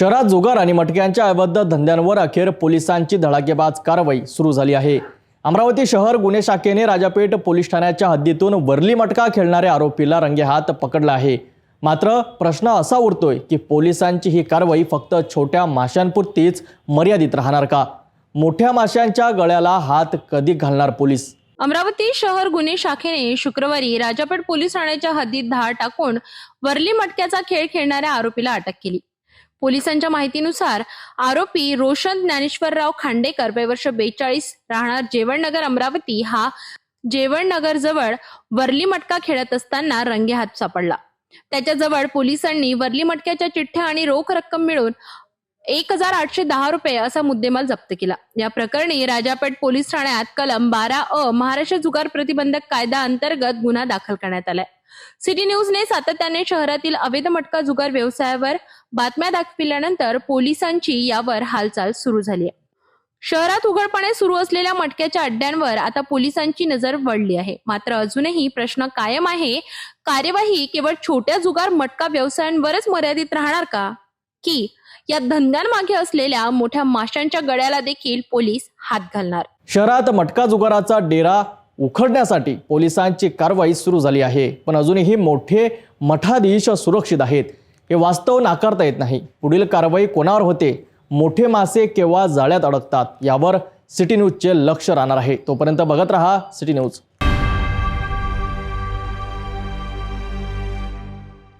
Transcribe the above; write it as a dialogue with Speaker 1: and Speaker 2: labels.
Speaker 1: शहरात जुगार आणि मटक्यांच्या अवैध धंद्यांवर अखेर पोलिसांची धडाकेबाज कारवाई सुरू झाली आहे. अमरावती शहर गुन्हे शाखेने राजापेठ पोलीस ठाण्याच्या हद्दीतून वरली मटका खेळणाऱ्या आरोपीला रंगेहात पकडला आहे. मात्र प्रश्न असा उरतोय की पोलिसांची ही कारवाई फक्त छोट्या माशांपुरतीच मर्यादित राहणार का? मोठ्या माशांच्या गळ्याला हात कधी घालणार पोलीस?
Speaker 2: अमरावती शहर गुन्हे शाखेने शुक्रवारी राजापेठ पोलीस ठाण्याच्या हद्दीत धाड टाकून वरली मटक्याचा खेळ खेळणाऱ्या आरोपीला अटक केली. पोलिसांच्या माहितीनुसार आरोपी रोशन ज्ञानेश्वरराव खांडेकर वयवर्ष बेचाळीस राहणार जेवणनगर अमरावती हा जेवणनगर जवळ वरली मटका खेळत असताना रंगेहात सापडला. त्याच्याजवळ पोलिसांनी वरली मटक्याच्या चिठ्ठ्या आणि रोख रक्कम मिळून एक हजार आठशे दहा रुपये असा मुद्देमाल जप्त केला. या प्रकरणी राजापेठ पोलीस ठाण्यात कलम बारा अ महाराष्ट्र जुगार प्रतिबंधक कायदा अंतर्गत गुन्हा दाखल करण्यात आलाय. सिटी न्यूजने सातत्याने शहरातील अवैध मटका जुगार व्यवसायावर बातम्या दाखविल्यानंतर पोलिसांची यावर हालचाल सुरू झाली आहे. शहरात उघडपणे सुरू असलेल्या मटक्याच्या अड्ड्यांवर आता पोलिसांची नजर वळली आहे. मात्र अजूनही प्रश्न कायम आहे कार्यवाही केवळ छोट्या जुगार मटका व्यवसायांवरच मर्यादित राहणार का? की या धंद्यांमागे असलेल्या मोठ्या माशांच्या गळ्याला देखील पोलीस हात घालणार?
Speaker 1: शहरात मटका जुगाराचा डेरा उखडण्यासाठी पोलिसांची कारवाई सुरू झाली आहे. पण अजूनही मोठे मठाधीश सुरक्षित आहेत. हे वास्तव नाकारता येत नाही. पुढील कारवाई कोणावर होते? मोठे मासे केव्हा जाळ्यात अडकतात? यावर सिटी न्यूजचे लक्ष राहणार आहे. तोपर्यंत बघत रहा सिटी न्यूज.